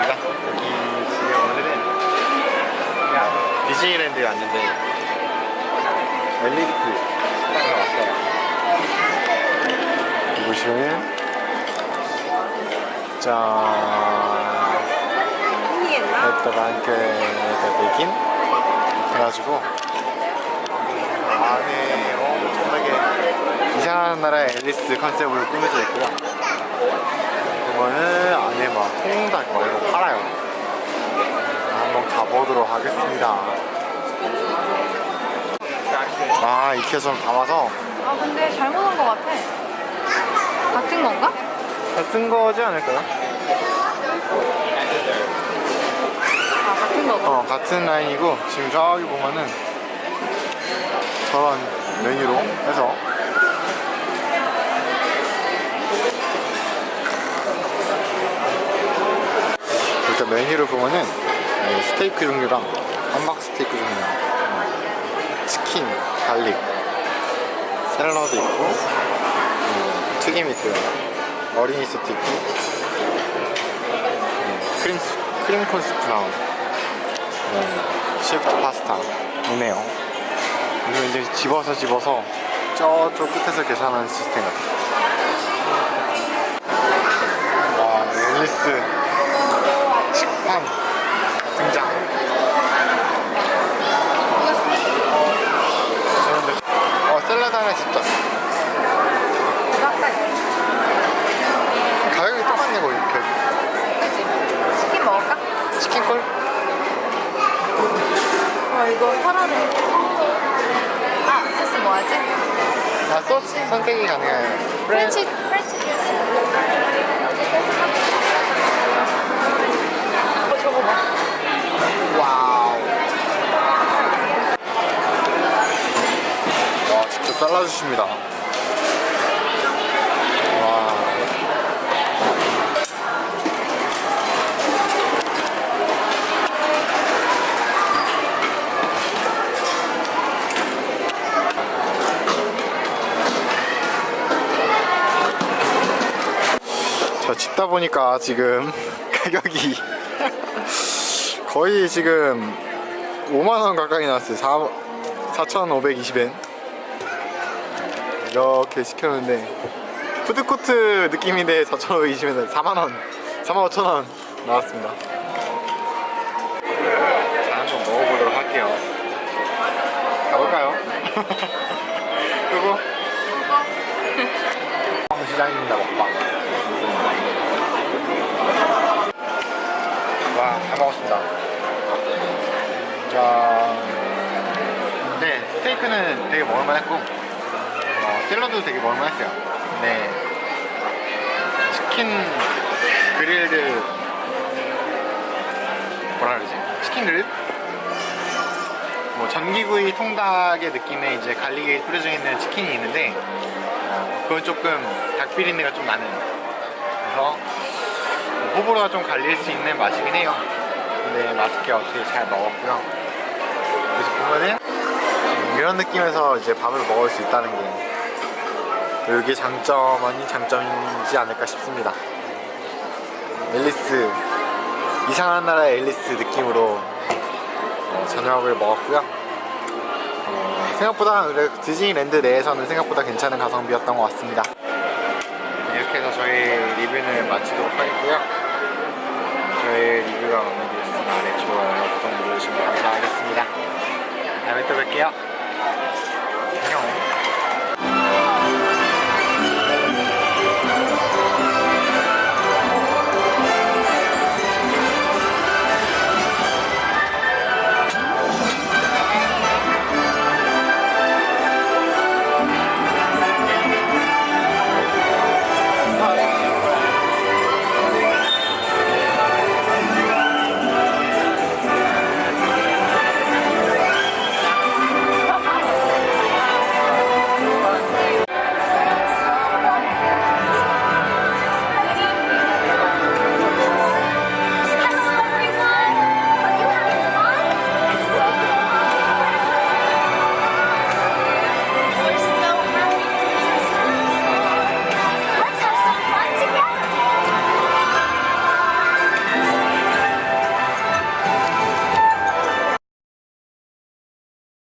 왔습니다. 여기 지금 오늘은 그냥 디즈니랜드에 왔는데 앨리스 식당에 왔어요. 여기 보시면 짠 anche da Begin 그래가지고 안에 엄청나게 이상한 나라의 앨리스 컨셉으로 꾸며져 있고요 이 거는 안에 막 통닭 막 이런 거 팔아요 한번 가보도록 하겠습니다 아 이케선 담아서 아 근데 잘못 온것 같아. 같은 건가? 같은 거지 않을까요? 아 같은 거고. 어 같은 라인이고 지금 저기 보면은 저런 메뉴로 해서 일단 메뉴를 보면은 네, 스테이크 종류랑 함박 스테이크 종류. 어, 치킨, 갈릭 샐러드 있고 음, 튀김 있고요. 어린이 세트 있고. 음, 크림, 크림 콘스프 나온 네, 시프트 파스타. 있네요. 이거 이제 집어서 집어서 저쪽 끝에서 계산하는 시스템 같아요. 와 앨리스 식판 등장 좋은데 하나 집자 가격이 똑같네 거의 이렇게? 치킨 먹을까? 치킨콜? 어 이거 사라네. 아 소스 뭐 하지? 아 소스 선택이 가능해요 프렌치 프렌치 소스. 어 저거 봐. 와우. 와, 직접 잘라주십니다. 집다 보니까 지금 가격이 거의 지금 5만원 가까이 나왔어요. 4, 4,520엔 이렇게 시켰는데 푸드코트 느낌인데 4,520엔 4만원 45,000원 나왔습니다. 자 한번 먹어보도록 할게요. 가볼까요? 그거 시장입니다. 먹방 와, 잘 먹었습니다. 자, 네, 스테이크는 되게 먹을만 했고, 어, 샐러드도 되게 먹을만 했어요. 네, 치킨 그릴드, 뭐라 그러지? 치킨 그릴? 뭐 전기구이 통닭의 느낌의 이제 갈릭이 뿌려져 있는 치킨이 있는데, 어, 그건 조금 닭비린내가 좀 나는. 그래서 호불호가 좀 갈릴 수 있는 맛이긴 해요 근데 맛있게 어떻게 잘 먹었고요 그래서 보면은 이런 느낌에서 이제 밥을 먹을 수 있다는 게 여기 장점 아닌 장점이지 않을까 싶습니다 앨리스 이상한 나라의 앨리스 느낌으로 어, 저녁을 먹었고요 어, 생각보다 디즈니랜드 내에서는 생각보다 괜찮은 가성비였던 것 같습니다 이렇게 해서 저희 리뷰를 마치도록 하겠고요. 저희 리뷰가 마음에 들었으면 아래 좋아요, 구독 눌러주시면 감사하겠습니다. 다음에 또 뵐게요. 안녕.